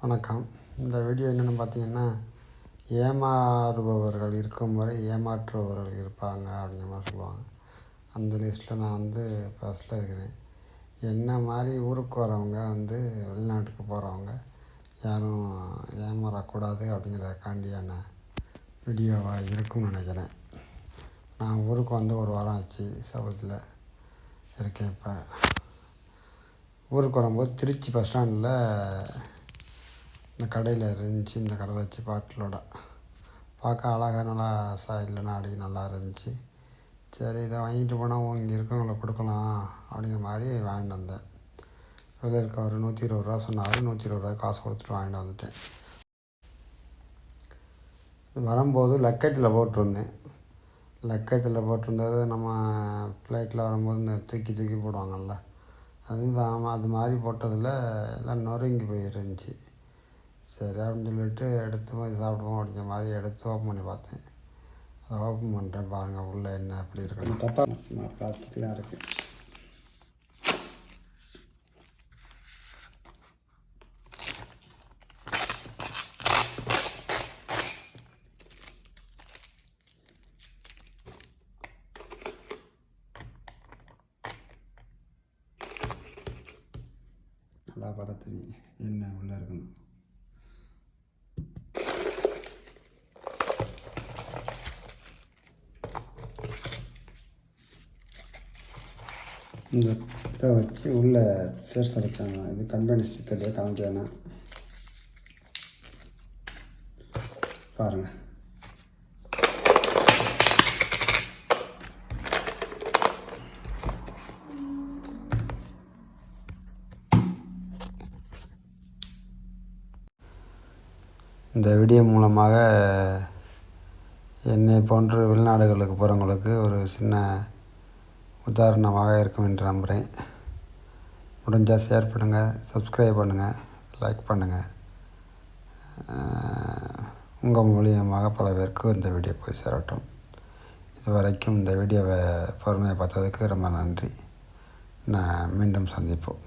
வணக்கம். இந்த வீடியோ என்னென்னு பார்த்தீங்கன்னா ஏமாறுபவர்கள் இருக்கும் வரை ஏமாற்றுபவர்கள் இருப்பாங்க அப்படிங்கிற மாதிரி சொல்லுவாங்க. அந்த லிஸ்ட்டில் நான் வந்து ஃபஸ்ட்டில் இருக்கிறேன். என்ன மாதிரி ஊருக்கு வரவங்க வந்து வெளிநாட்டுக்கு போகிறவங்க யாரும் ஏமாறக்கூடாது அப்படிங்கிறதுக்காண்டியான வீடியோவாக இருக்கும்னு நினைக்கிறேன். நான் ஊருக்கு வந்து ஒரு வாரம் ஆச்சு சவுத்தில் இருக்கேன் இப்போ. ஊருக்கு வரும்போது திருச்சி பஸ் ஸ்டாண்டில் இந்த கடையில் இருந்துச்சு இந்த கடை வச்சு பாட்டிலோட. பார்க்க அழகாக நல்லா சைடில் நாடி நல்லா இருந்துச்சு. சரி இதை வாங்கிட்டு போனால் இங்கே இருக்கவங்களை கொடுக்கலாம் அப்படிங்கிற மாதிரி வாங்கிட்டு வந்தேன். கடையில் இருக்க ஒரு நூற்றி இருபது ரூபா சொன்னார் நூற்றி இருபது ரூபா காசு கொடுத்துட்டு வாங்கிட்டு வந்துட்டேன். வரும்போது லக்கத்தில் போட்டிருந்தேன். லக்கத்தில் போட்டிருந்தது நம்ம ஃப்ளைட்டில் வரும்போது இந்த தூக்கி தூக்கி போடுவாங்கள்ல அது அது மாதிரி போட்டதில் எல்லாம் நொறுங்கி போயிருந்துச்சு. சரி அப்படின்னு சொல்லிட்டு எடுத்து போய் சாப்பிடுவோம் அப்படிங்கிற மாதிரி எடுத்து ஓப்பன் பண்ணி பார்த்தேன். அதை ஓப்பன் பண்ணுறேன் பாருங்கள் உள்ளே என்ன அப்படி இருக்கு டப்பா பிளாஸ்டிக்லாம் இருக்குது நல்லா பார்த்தா தெரியும் என்ன உள்ளே இருக்கணும் இந்த இதை வச்சு உள்ளே ஃபேஸ் அடித்தாங்க இது கம்பெனி ஸ்டிக்கர் காமிக்க வேணாம். பாருங்கள் இந்த வீடியோ மூலமாக என்னை போன்று வெளிநாடுகளுக்கு போகிறவங்களுக்கு ஒரு சின்ன உதாரணமாக இருக்கும் என்று நம்புகிறேன். முடிஞ்சால் ஷேர் பண்ணுங்கள் சப்ஸ்கிரைப் பண்ணுங்கள் லைக் பண்ணுங்கள் உங்கள் மூலியமாக பல பேருக்கு இந்த வீடியோ போய் சேரட்டும். இது வரைக்கும் இந்த வீடியோவை பொறுமையை பார்த்ததுக்கு ரொம்ப நன்றி. நான் மீண்டும் சந்திப்போம்.